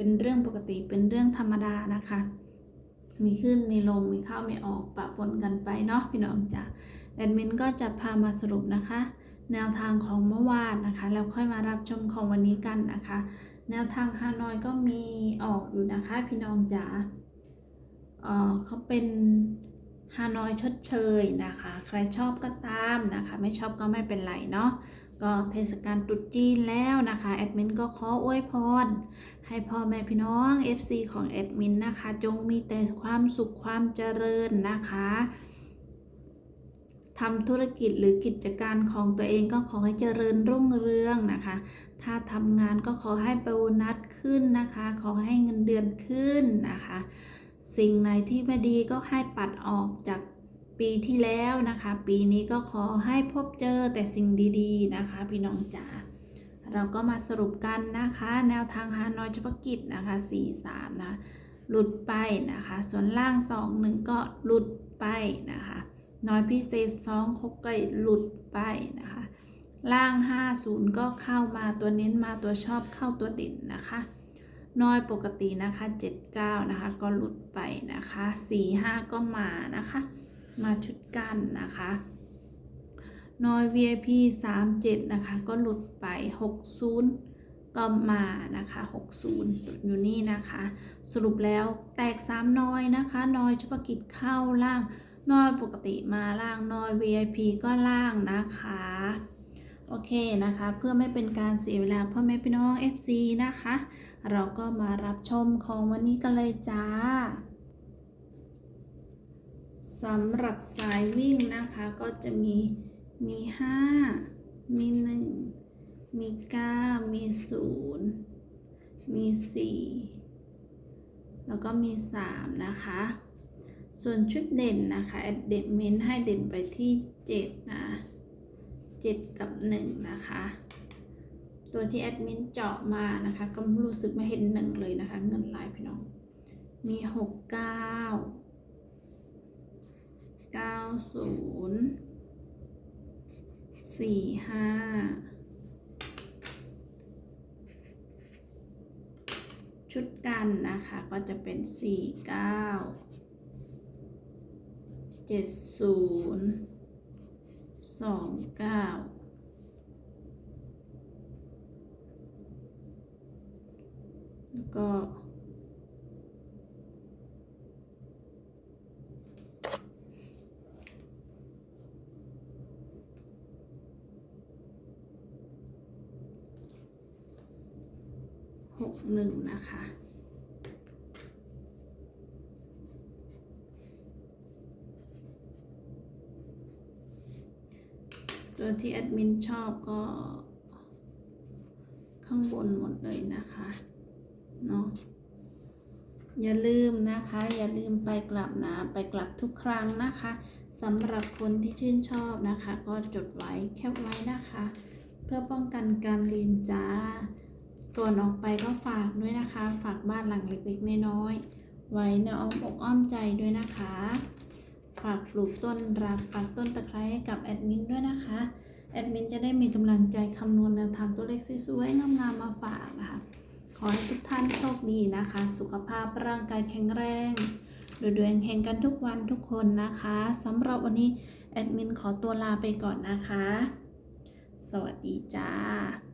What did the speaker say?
เป็นเรื่องปกติเป็นเรื่องธรรมดานะคะ มีขึ้นมีลงมีเข้ามีออกปะปนกันไปเนาะพี่น้องจ๋าแอดมินก็จะพามาสรุปนะคะ แนวทางของเมื่อวานนะคะ แล้วค่อยมารับชมของวันนี้กันนะคะ แนวทางฮานอยก็มีออกอยู่นะคะ พี่น้องจ๋าเออเขาเป็นฮานอยชดเชยนะคะ ใครชอบก็ตามนะคะ ไม่ชอบก็ไม่เป็นไรเนาะ ก็เทศกาลตรุษจีนแล้วนะคะแอดมินก็ขออวยพร ให้พ่อแม่พี่น้อง FC ของแอดมินนะคะ จงมีแต่ความสุขความเจริญนะคะทำธุรกิจหรือกิจการของตัวเองก็ขอให้เจริญรุ่งเรืองนะคะ ถ้าทำงานก็ขอให้โบนัสขึ้นนะคะ ขอให้เงินเดือนขึ้นนะคะ สิ่งไหนที่ไม่ดีก็ให้ปัดออกจาก ปีที่แล้วนะคะ ปีนี้ก็ขอให้พบเจอแต่สิ่งดีๆนะคะ พี่น้องจ๋าเราก็มาสรุปกันนะคะ แนวทางฮานอยเฉพาะกิจนะคะ 4 3 นะ หลุดไปนะคะ ส่วนล่าง 2 1 ก็หลุดไปนะคะ น้อยพิเศษ2 6ก็หลุดไปนะคะ ล่าง 50 ก็เข้ามาตัวเน้นมาตัวชอบเข้าตัวเด่นนะคะ น้อยปกตินะคะ 79 นะคะ ก็หลุดไปนะคะ 45 ก็มานะคะ มาชุดกั้นนะคะนอย VIP 37 นะคะ ก็หลุดไป 60 ก็มานะคะ 60อยู่นี่นะคะ สรุปแล้วแตก 3 นอยนะคะนอยเฉพาะกิจเข้าล่างนอยปกติมาล่างนอย VIP ก็ล่างนะคะ โอเคนะคะ เพื่อไม่เป็นการเสียเวลาพ่อแม่พี่น้อง FC นะคะ เราก็มารับชมของวันนี้กันเลยจ้า สำหรับสายวิ่งนะคะก็จะมีมี 5 มี 1 มี 9 มี 0 มี 4 แล้วก็มี 3 นะคะ ส่วนชุดเด่นนะคะแอดเด่นเมนให้เด่นไปที่ 7 นะ 7 กับ 1 นะคะ ตัวที่แอดมินเจาะมานะคะ ก็รู้สึกไม่เห็น 1 เลยนะคะ เงินลายพี่น้อง มี 6 9เก้าศูนย์สี่ห้าชุดกันนะคะ ก็จะเป็นสี่เก้าเจ็ดศูนย์สองเก้าแล้วก็ หกหนึ่งนะคะตัวที่แอดมินชอบก็ข้างบนหมดเลยนะคะเนาะอย่าลืมนะคะ อย่าลืมไปกลับนะ ไปกลับทุกครั้งนะคะสำหรับคนที่ชื่นชอบนะคะ ก็จดไว้แคปไว้นะคะ เพื่อป้องกันการลืมจ้า ก่อนออกไปก็ฝากด้วยนะคะ ฝากบ้านหลังเล็กๆน้อยๆไว้ในอ้อมอกอ้อมใจด้วยนะคะ ฝากปลูกต้นรักฝากต้นตะไคร้ให้กับแอดมินด้วยนะคะแอดมินจะได้มีกำลังใจคำนวณแนวทางตัวเลขสวยๆงามๆมาฝากนะคะ ขอให้ทุกท่านโชคดีนะคะ สุขภาพร่างกายแข็งแรงดยดวงเฮงกันทุกวันทุกคนนะคะสำหรับวันนี้แอดมินขอตัวลาไปก่อนนะคะ สวัสดีจ้า